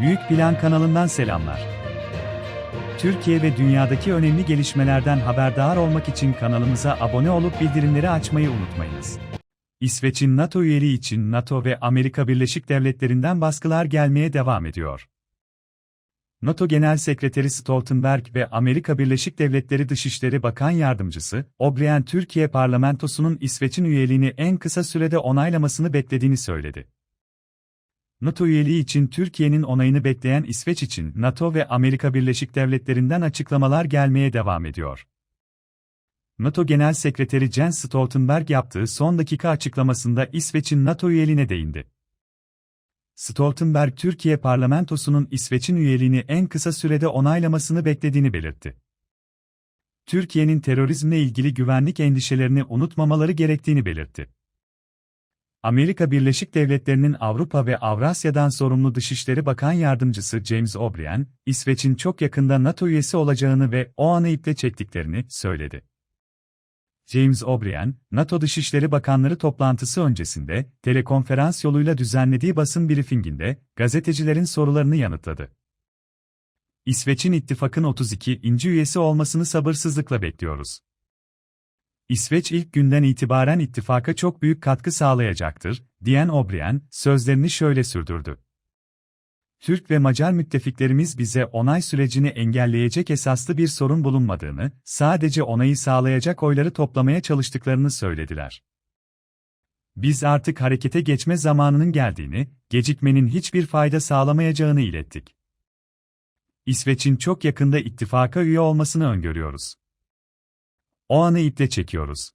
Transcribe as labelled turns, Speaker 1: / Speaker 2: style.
Speaker 1: Büyük Plan kanalından selamlar. Türkiye ve dünyadaki önemli gelişmelerden haberdar olmak için kanalımıza abone olup bildirimleri açmayı unutmayınız. İsveç'in NATO üyeliği için NATO ve Amerika Birleşik Devletleri'nden baskılar gelmeye devam ediyor. NATO Genel Sekreteri Stoltenberg ve Amerika Birleşik Devletleri Dışişleri Bakan Yardımcısı, O'Brien Türkiye parlamentosunun İsveç'in üyeliğini en kısa sürede onaylamasını beklediğini söyledi. NATO üyeliği için Türkiye'nin onayını bekleyen İsveç için NATO ve Amerika Birleşik Devletleri'nden açıklamalar gelmeye devam ediyor. NATO Genel Sekreteri Jens Stoltenberg yaptığı son dakika açıklamasında İsveç'in NATO üyeliğine değindi. Stoltenberg, Türkiye parlamentosunun İsveç'in üyeliğini en kısa sürede onaylamasını beklediğini belirtti. Türkiye'nin terörizmle ilgili güvenlik endişelerini unutmamaları gerektiğini belirtti. Amerika Birleşik Devletleri'nin Avrupa ve Avrasya'dan sorumlu Dışişleri Bakan Yardımcısı James O'Brien, İsveç'in çok yakında NATO üyesi olacağını ve o anı iple çektiklerini söyledi. James O'Brien, NATO Dışişleri Bakanları toplantısı öncesinde, telekonferans yoluyla düzenlediği basın briefinginde, gazetecilerin sorularını yanıtladı. İsveç'in ittifakın 32. üyesi olmasını sabırsızlıkla bekliyoruz. İsveç ilk günden itibaren ittifaka çok büyük katkı sağlayacaktır, diyen O'Brien, sözlerini şöyle sürdürdü. Türk ve Macar müttefiklerimiz bize onay sürecini engelleyecek esaslı bir sorun bulunmadığını, sadece onayı sağlayacak oyları toplamaya çalıştıklarını söylediler. Biz artık harekete geçme zamanının geldiğini, gecikmenin hiçbir fayda sağlamayacağını ilettik. İsveç'in çok yakında ittifaka üye olmasını öngörüyoruz. O anı iple çekiyoruz.